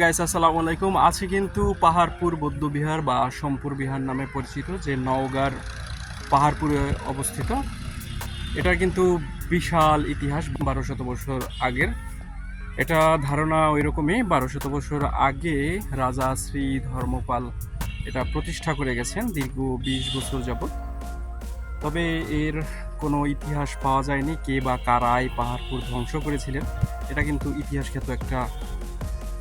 Guys আসসালামু আলাইকুম। আছে কিন্তু পাহাড়পুর বৌদ্ধবিহার বা সোমপুর বিহার নামে পরিচিত যে নওগাঁর পাহাড়পুরে অবস্থিত। এটা কিন্তু বিশাল ইতিহাস, বারো শত বছর আগের। এটা ধারণা ওই রকমই বারো শত বছর আগে রাজা শ্রী ধর্মপাল এটা প্রতিষ্ঠা করে গেছেন, দীর্ঘ বিশ বছর যাবত তবে এর কোনো ইতিহাস পাওয়া যায়নি, কে বা কারাই পাহাড়পুর ধ্বংস করেছিলেন, এটা কিন্তু ইতিহাস খ্যাত একটা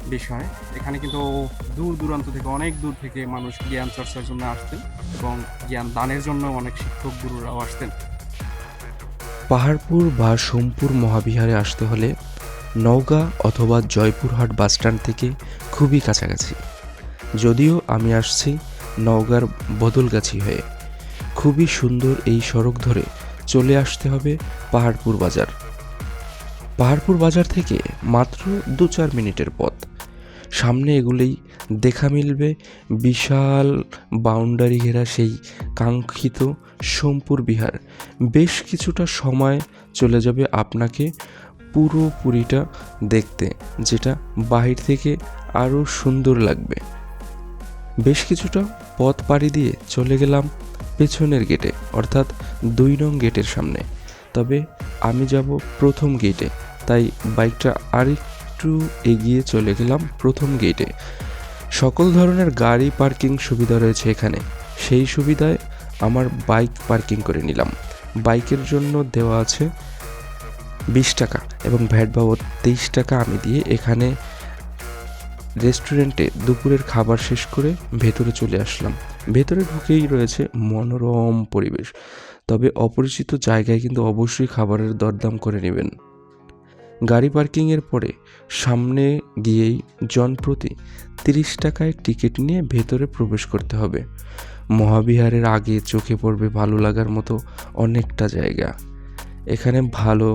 বিষয়। এখানে কিন্তু দূর দূরান্ত থেকে, অনেক দূর থেকে মানুষ জ্ঞান চর্চার জন্য আসতেন এবং জ্ঞান দানের জন্য অনেক শিক্ষক গুরুরাও আসতেন। পাহাড়পুর বা সোমপুর মহাবিহারে আসতে হলে নওগাঁ অথবা জয়পুরহাট বাসস্ট্যান্ড থেকে খুবই কাছাকাছি। যদিও আমি আসছি নওগাঁর বদলগাছি হয়ে। খুবই সুন্দর এই সড়ক ধরে চলে আসতে হবে পাহাড়পুর বাজার। পাহাড়পুর বাজার থেকে মাত্র দু চার মিনিটের পথ। সামনে এগুলেই দেখা মিলবে। বিশাল বাউন্ডারি ঘেরা সেই কাঙ্ক্ষিত সোমপুর বিহার। বেশ কিছুটা সময় চলে যাবে আপনাকে পুরোপুরিটা দেখতে, যেটা বাহির থেকে আরও সুন্দর লাগবে। বেশ কিছুটা পথ পাড়ি দিয়ে চলে গেলাম পেছনের গেটে, অর্থাৎ দুই নং গেটের সামনে। তবে আমি যাব প্রথম গেটে, তাই বাইকটা আরেকটু এগিয়ে চলে গেলাম প্রথম গেটে সকল ধরনের গাড়ি পার্কিং সুবিধা রয়েছে এখানে। সেই সুবিধায় আমার বাইক পার্কিং করে নিলাম। বাইকের জন্য দেওয়া আছে বিশ টাকা এবং ভ্যাট বাবদ তেইশ টাকা আমি দিয়ে এখানে রেস্টুরেন্টে দুপুরের খাবার শেষ করে ভেতরে চলে আসলাম। ভেতরে ঢুকেই রয়েছে মনোরম পরিবেশ। তবে অপরিচিত জায়গায় কিন্তু অবশ্যই খাবারের দরদাম করে নেবেন। গাড়ি পার্কিংয়ের পরে সামনে গিয়েই জনপ্রতি তিরিশ টাকায় টিকিট নিয়ে ভেতরে প্রবেশ করতে হবে। মহাবিহারের আগে চোখে পড়বে ভালো লাগার মতো অনেকটা জায়গা। এখানে ভালো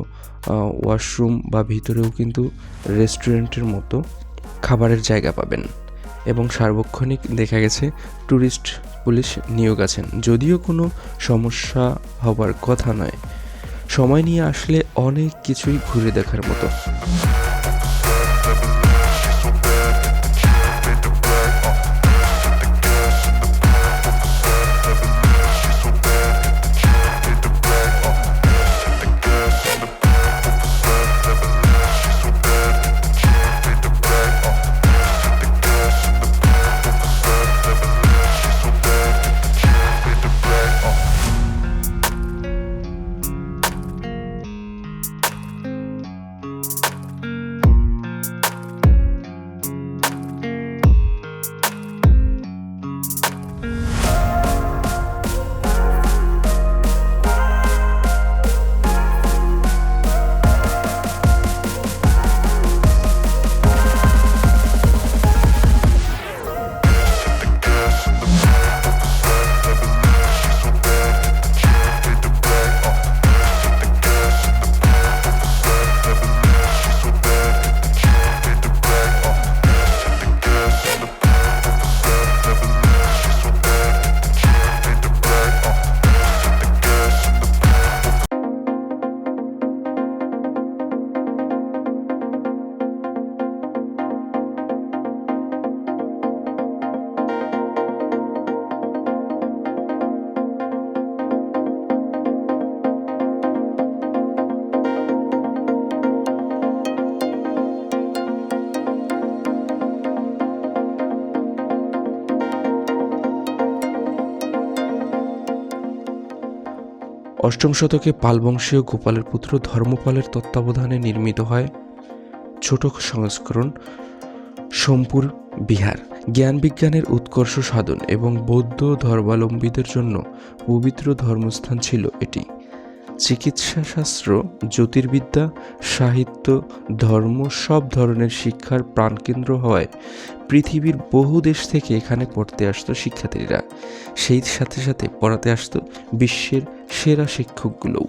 ওয়াশরুম বা ভিতরেও কিন্তু রেস্টুরেন্টের মতো খাবারের জায়গা পাবেন এবং সার্বক্ষণিক দেখা গেছে ট্যুরিস্ট পুলিশ নিয়োগ আছেন। যদিও কোনো সমস্যা হবার কথা নয় সময় নিয়ে আসলে অনেক কিছুই ঘুরে দেখার মতো। অষ্টম শতকে পালবংশীয় গোপালের পুত্র ধর্মপালের তত্ত্বাবধানে নির্মিত হয় ছোট সংস্করণ সোমপুর, বিহার। জ্ঞান বিজ্ঞানের উৎকর্ষ সাধন এবং বৌদ্ধ ধর্মাবলম্বীদের জন্য পবিত্র ধর্মস্থান ছিল এটি। চিকিৎসাশাস্ত্র, জ্যোতির্বিদ্যা, সাহিত্য, ধর্ম সব ধরনের শিক্ষার প্রাণকেন্দ্র হওয়ায় পৃথিবীর বহু দেশ থেকে এখানে পড়তে আসতো শিক্ষার্থীরা। সেই সাথে সাথে পড়াতে আসতো বিশ্বের সেরা শিক্ষকগুলোও।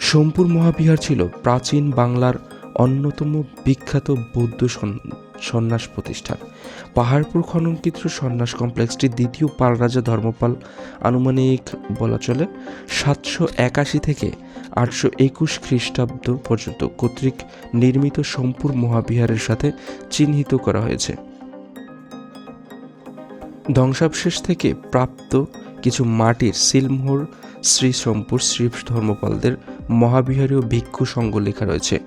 সোমপুর মহাবিহার ছিল প্রাচীন বাংলার অন্যতম বিখ্যাত বৌদ্ধ সন্ন্যাস প্রতিষ্ঠান। পাহাড়পুর খননকৃত সন্ন্যাস কমপ্লেক্সটি দ্বিতীয় পাল রাজা ধর্মপাল আনুমানিক বলা চলে সাতশো একাশি থেকে আটশো একুশ খ্রিস্টাব্দ পর্যন্ত কর্তৃক নির্মিত সম্পূর মহাবিহারের সাথে চিহ্নিত করা হয়েছে। ধ্বংসাবশেষ থেকে প্রাপ্ত কিছু মাটির সিলমোহর শ্রী সোমপুর শ্রী ধর্মপালদের মহাবিহারীয় ভিক্ষু সংঘ লেখা রয়েছে।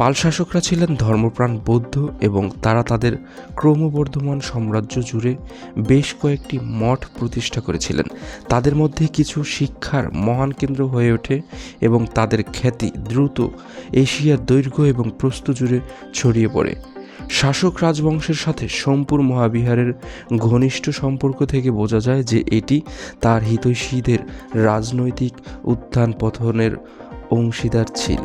পাল শাসকরা ছিলেন ধর্মপ্রাণ বৌদ্ধ এবং তারা তাদের ক্রমবর্ধমান সাম্রাজ্য জুড়ে বেশ কয়েকটি মঠ প্রতিষ্ঠা করেছিলেন। তাদের মধ্যে কিছু শিক্ষার মহান কেন্দ্র হয়ে ওঠে এবং তাদের খ্যাতি দ্রুত এশিয়ার দৈর্ঘ্য এবং প্রস্থ জুড়ে ছড়িয়ে পড়ে। শাসক রাজবংশের সাথে সোমপুর মহাবিহারের ঘনিষ্ঠ সম্পর্ক থেকে বোঝা যায় যে এটি তার হিতৈষীদের রাজনৈতিক উত্থান পতনের অংশীদার ছিল।